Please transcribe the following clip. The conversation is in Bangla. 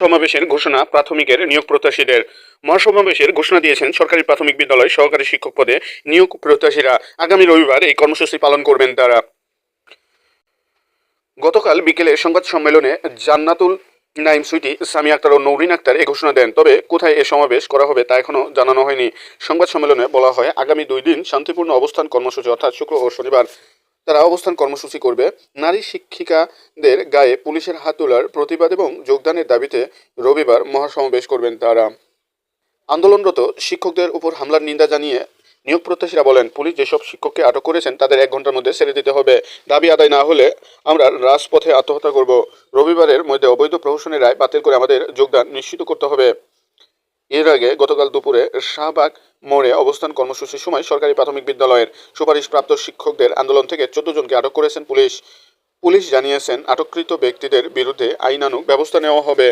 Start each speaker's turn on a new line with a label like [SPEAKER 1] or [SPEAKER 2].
[SPEAKER 1] সমাবেশের ঘোষণা প্রাথমিকের নিয়োগ প্রত্যাশীদের মহাসমাবেশের ঘোষণা দিয়েছেন সরকারি প্রাথমিক বিদ্যালয় সহকারী শিক্ষক পদে নিয়োগ প্রত্যাশীরা। আগামী রবিবার এই কর্মসূচি পালন করবেন তারা। গতকাল বিকেলে সংবাদ সম্মেলনে জান্নাতুল নাইম সুইটি সামি আক্তার ও নৌরিন আক্তার এ ঘোষণা দেন, তবে কোথায় এ সমাবেশ করা হবে তা এখনও জানানো হয়নি। সংবাদ সম্মেলনে বলা হয়, আগামী দুই দিন শান্তিপূর্ণ অবস্থান কর্মসূচি অর্থাৎ শুক্র ও শনিবার তারা অবস্থান কর্মসূচি করবে। নারী শিক্ষিকাদের গায়ে পুলিশের হাত তোলার প্রতিবাদ এবং যোগদানের দাবিতে রবিবার মহাসমাবেশ করবেন তারা। আন্দোলনরত শিক্ষকদের উপর হামলার নিন্দা জানিয়ে নিয়োগ প্রত্যাশীরা বলেন, পুলিশ যেসব শিক্ষককে আটক করেছেন, তাদের এক ঘণ্টার মধ্যে ছেড়ে দিতে হবে। দাবি আদায় না হলে আমরা রাজপথে আত্মহত্যা করব। রবিবারের মধ্যে অবৈধ প্রহসনের রায় বাতিল করে আমাদের যোগদান নিশ্চিত করতে হবে। এর আগে গতকাল দুপুরে শাহবাগ মোড়ে অবস্থান কর্মসূচির সময় সরকারি প্রাথমিক বিদ্যালয়ের সুপারিশপ্রাপ্ত শিক্ষকদের আন্দোলন থেকে চোদ্দ জনকে আটক করেছেন পুলিশ। পুলিশ জানিয়েছেন, আটককৃত ব্যক্তিদের বিরুদ্ধে আইনানুক ব্যবস্থা নেওয়া হবে।